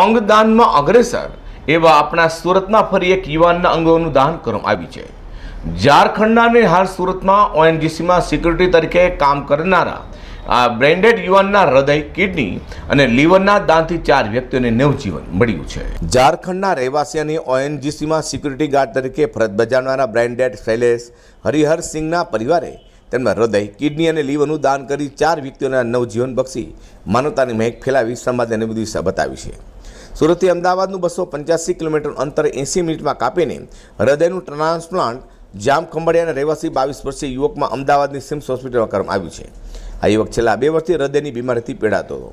અંગદાનમાં અગ્રેસર એવા આપણા સુરતના ફરી એક યુવાનના અંગોનું દાન કરવામાં આવ્યું છે. ઝારખંડના ને હાલ સુરતમાં ઓએનજીસીમાં સિક્યુરિટી તરીકે કામ કરનારા આ બ્રેન્ડેડ યુવાનના હૃદય, કિડની અને લીવરના દાનથી ચાર વ્યક્તિઓને નવજીવન મળ્યું છે. ઝારખંડના રહેવાસી અને ઓએનજીસીમાં સિક્યુરિટી ગાર્ડ તરીકે ફરજ બજાવનારા બ્રેન્ડેડ શૈલેષ હરિહર સિંહના પરિવારે તેમના હૃદય, કિડની અને લીવરનું દાન કરી ચાર વ્યક્તિઓને નવજીવન બક્ષી માનવતાની મહેક ફેલાવી સમાજને બધી દિશા બતાવી છે. સુરતથી અમદાવાદનું બસો પંચ્યાસી કિલોમીટર અંતર એંસી મિનિટમાં કાપીને હૃદયનું ટ્રાન્સપ્લાન્ટ જામ ખંભાળિયાના રહેવાસી બાવીસ વર્ષીય યુવકમાં અમદાવાદની સિમ્સ હોસ્પિટલમાં કરવામાં આવ્યું છે. આ યુવક છેલ્લા બે વર્ષથી હૃદયની બીમારીથી પીડાતો હતો.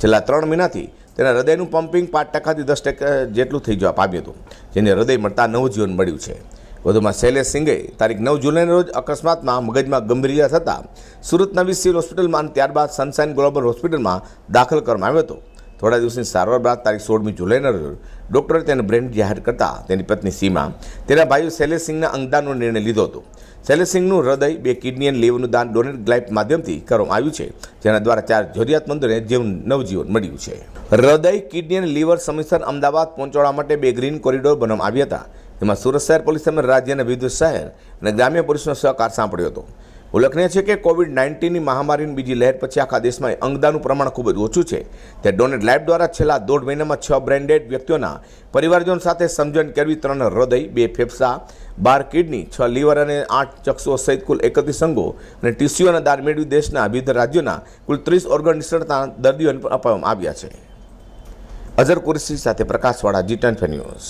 છેલ્લા ત્રણ મહિનાથી તેના હૃદયનું પમ્પિંગ પાંચ ટકાથી દસ ટકા જેટલું થઈ જવા પામ્યું હતું, જેને હૃદય મળતા નવજીવન મળ્યું છે. વધુમાં શૈલેષ સિંઘે તારીખ નવ જુલાઈના રોજ અકસ્માતમાં મગજમાં ગંભીર થતાં સુરત નવી સિવિલ હોસ્પિટલમાં અને ત્યારબાદ સનસાઇન ગ્લોબલ હોસ્પિટલમાં દાખલ કરવામાં આવ્યો હતો. થોડા દિવસની સારવાર બાદ તારીખ સોળમી જુલાઈના રોજ ડૉક્ટરે તેને બ્રેન જાહેર કરતા તેની પત્ની સીમા, તેના ભાઈઓ શૈલેષ સિંહના અંગદાનનો નિર્ણય લીધો હતો. શૈલેષ હૃદય, બે કિડની અને લીવરનું દાન ડોનેટ ગ્લાઇપ માધ્યમથી કરવામાં આવ્યું છે, જેના દ્વારા ચાર જરૂરિયાતમંદોને જીવન, નવજીવન મળ્યું છે. હૃદય, કિડની અને લીવર સમયસર અમદાવાદ પહોંચાડવા માટે બે ગ્રીન કોરિડોર બનાવવામાં આવ્યા હતા. તેમાં સુરત શહેર પોલીસ તેમજ રાજ્યના વિવિધ શહેર અને ગ્રામ્ય પોલીસનો સહકાર સાંપડ્યો હતો. ઉલ્લેખનીય છે કે કોવિડ નાઇન્ટીનની મહામારીની બીજી લહેર પછી આખા દેશમાં અંગદાનનું પ્રમાણ ખૂબ જ ઓછું છે. તે ડોનેટ લાઇફ દ્વારા છેલ્લા દોઢ મહિનામાં છ બ્રેન્ડેડ વ્યક્તિઓના પરિવારજનો સાથે સમજણ કરવી ત્રણ હૃદય, બે ફેફસા, બાર કિડની, છ લીવર અને આઠ ચક્ષુઓ સહિત કુલ એકત્રીસ અંગો અને ટીસ્યુઓના દાર મેળવી દેશના વિવિધ રાજ્યોના કુલ ત્રીસ ઓર્ગન નિષ્ણતા દર્દીઓને આપવામાં આવ્યા છે. અઝર કુરસી સાથે પ્રકાશવાળા જી ટેન ન્યૂઝ.